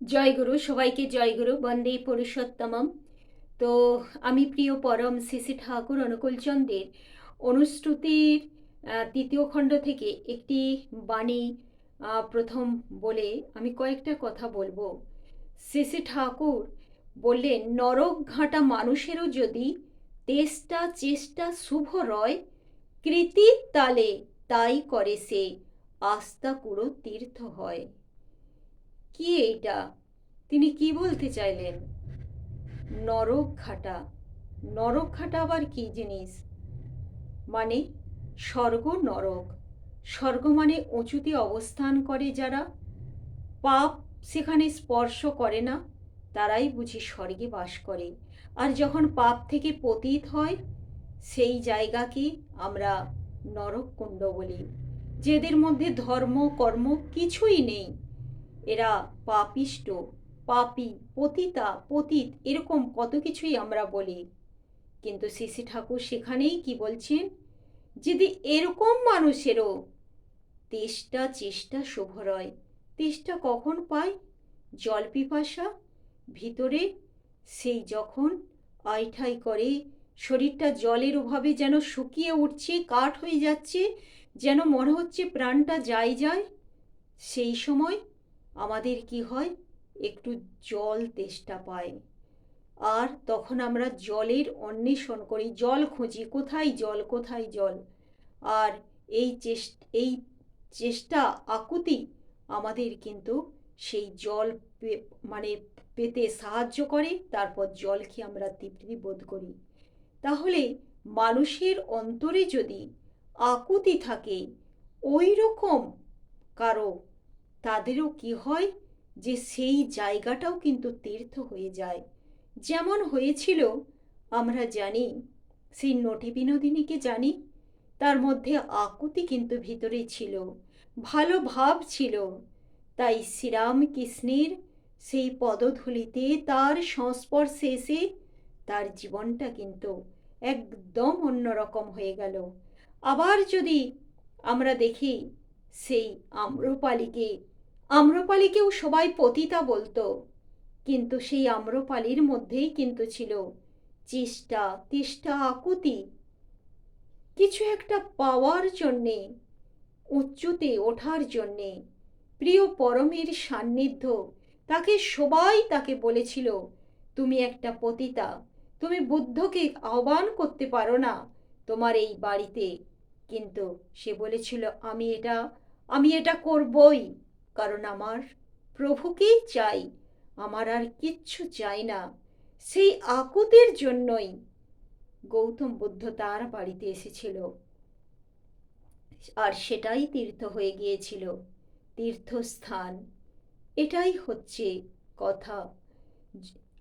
জয় গুরু সবাইকে জয় গুরু বন্দে পুরুষোত্তমম। তো আমি প্রিয় পরম শ্রী ঠাকুর অনুকূলচন্দ্রের অনুশ্রুতির আহ, তৃতীয় খণ্ড থেকে একটি বাণী প্রথম বলে আমি কয়েকটা কথা বলব। শ্রী ঠাকুর বললেন নরক ঘাঁটা মানুষেরও যদি তেষ্টা চেষ্টা শুভ রয় কৃতির তালে তাই করে সে আস্থা কুড়ো তীর্থ হয়। কি এইটা? তিনি কি বলতে চাইলেন? নরক ঘাটা। নরক ঘাটা আবার কি জিনিস? মানে স্বর্গ নরক। স্বর্গ মানে উঁচুতে অবস্থান করে যারা। পাপ সেখানে স্পর্শ করে না, তারাই বুঝি স্বর্গে বাস করে। আর যখন পাপ থেকে পতীত হয়, সেই জায়গাকে আমরা নরককুণ্ড বলি। যেদের মধ্যে ধর্ম, কর্ম কিছুই নেই। এরা পাপিষ্ট, পাপি, পতিতা, পতিত এরকম কত কিছুই আমরা বলি। কিন্তু শ্রী ঠাকুর সেখানেই কি বলছেন? যদি এরকম মানুষেরও তেষ্টা, চেষ্টা শুভ রয়, তেষ্টা কখন পায়? জল পিপাসা, ভিতরে সেই যখন আইঠাই করে, শরীরটা জলের অভাবে যেন শুকিয়ে উঠছে, কাঠ হয়ে যাচ্ছে, যেন মনে হচ্ছে প্রাণটা যায় যায়, সেই সময় আমাদের কি হয়? একটু জল তেষ্টা পায়। আর তখন আমরা জলের অন্বেষণ করি, জল খুঁজি, কোথায় জল কোথায় জল? আর এই চেষ্ট, এই চেষ্টা আকুতি আমাদের কিন্তু সেই জল মানে পেতে সাহায্য করে, তারপর জল খেয়ে আমরা তৃপ্তি বোধ করি। তাহলে মানুষের অন্তরে যদি আকুতি থাকে ওই রকম কারও তাদেরও কি হয় যে সেই জায়গাটাও কিন্তু তীর্থ হয়ে যায়। যেমন হয়েছিল, আমরা জানি, সেই নটি বিনোদিনীকে জানি, তার মধ্যে আকুতি কিন্তু ভিতরে ছিল, ভালো ভাব ছিল। তাই শ্রীরাম কৃষ্ণের সেই পদধূলিতে তার সংস্পর্শে এসে তার জীবনটা কিন্তু একদম অন্যরকম হয়ে গেল। আবার যদি আমরা দেখি, সেই আম্রপালিকে আম্রপালিকেও সবাই পতিতা বলতো। কিন্তু সেই আম্রপালির মধ্যেই কিন্তু ছিল চেষ্টা, তেষ্টা, আকুতি। কিছু একটা পাওয়ার জন্যে, উচ্চতে ওঠার জন্যে প্রিয় পরমের সান্নিধ্য তাকে সবাই তাকে বলেছিল, তুমি একটা পতিতা, তুমি বুদ্ধকে আহ্বান করতে পারো না তোমার এই বাড়িতে। কিন্তু সে বলেছিল, আমি এটা আমি এটা করবই। কারণ আমার প্রভুকেই চাই, আমার আর কিচ্ছু চাই না, সেই আকুতির জন্যই গৌতম বুদ্ধ তার বাড়িতে এসেছিল। আর সেটাই তীর্থ হয়ে গিয়েছিল, তীর্থস্থান। এটাই হচ্ছে কথা।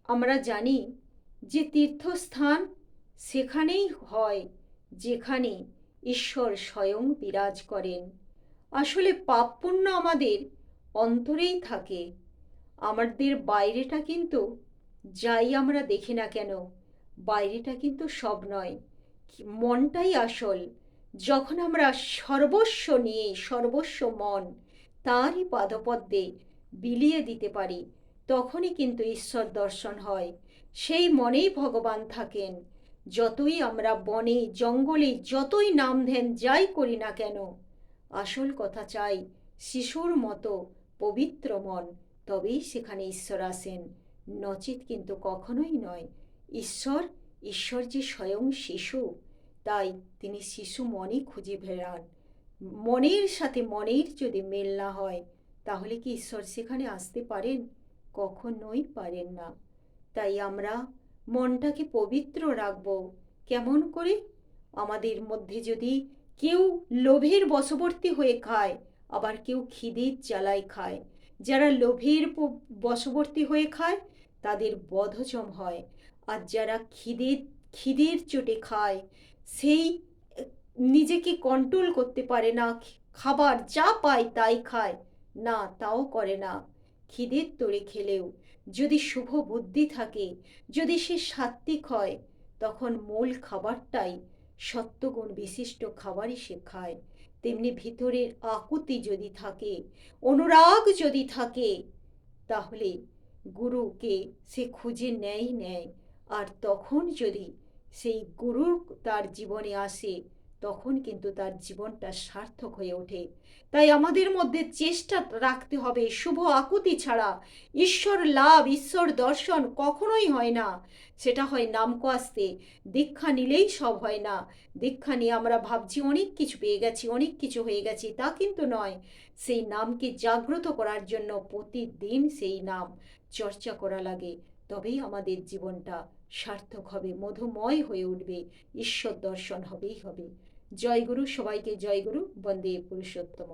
আমরা জানি যে তীর্থস্থান সেখানেই হয়, যেখানে ঈশ্বর স্বয়ং বিরাজ করেন। আসলে পাপ পুণ্য আমাদের অন্তরেই থাকে। আমাদের বাইরেটা কিন্তু যাই আমরা দেখি না কেন, বাইরেটা কিন্তু সব নয়। মনটাই আসল। যখন আমরা সর্বস্ব নিয়ে, সর্বস্ব মন তারই পাদপদ্মে বিলিয়ে দিতে পারি, তখনই কিন্তু ঈশ্বর দর্শন হয়। সেই মনেই ভগবান থাকেন। যতই আমরা বনে, জঙ্গলে, যতই নাম ধ্যান যাই করি না কেন, আসল কথা চাই শিশুর মতো পবিত্র মন, তবেই সেখানে ঈশ্বর আসেন নচিত কিন্তু কখনোই নয়, ঈশ্বর ঈশ্বর যে স্বয়ং শিশু, তাই তিনি শিশু মনই খুঁজে বেড়ান। মনের সাথে মনের যদি মেল না হয়, তাহলে কি ঈশ্বর সেখানে আসতে পারেন? কখনোই পারেন না। তাই আমরা মনটাকে পবিত্র রাখব। কেমন করে? আমাদের মধ্যে যদি কেউ লোভের বশবর্তী হয়ে খায় আবার কেউ খিদের জ্বালায় খায়। যারা লোভের বশবর্তী হয়ে খায়, তাদের বধজম হয়। আর যারা খিদের খিদের চোটে খায়, সেই নিজেকে কন্ট্রোল করতে পারে না। খাবার যা পায় তাই খায়। না, তাও করে না। খিদের তোড়ে খেলেও যদি শুভ বুদ্ধি থাকে, যদি সে সাত্ত্বিক হয়, তখন মূল খাবারটাই সত্যগুণ বিশিষ্ট খাবারই সে খায়। তেমনি ভিতরের আকুতি যদি থাকে, অনুরাগ যদি থাকে, তাহলে গুরুকে সে খুঁজে নেয় নেয়। আর তখন যদি সেই গুরু তার জীবনে আসে তখন কিন্তু তার জীবনটা সার্থক হয়ে ওঠে। তাই আমাদের মধ্যে চেষ্টা রাখতে হবে শুভ আকুতি ছাড়া। ঈশ্বর লাভ, ঈশ্বর দর্শন কখনোই হয় না। সেটা হয় নামকো আসতে দীক্ষা নিলেই সব হয় না। দীক্ষা নিয়ে আমরা ভাবছি অনেক কিছু পেয়ে গেছি, অনেক কিছু হয়ে গেছি, তা কিন্তু নয়। সেই নামকে জাগ্রত করার জন্য প্রতিদিন সেই নাম চর্চা করা লাগে। তবেই আমাদের জীবনটা সার্থক হবে, মধুময় হয়ে উঠবে। ঈশ্বর দর্শন হবেই হবে। জয় গুরু সবাইকে জয়গুরু বন্দে পুরুষোত্তম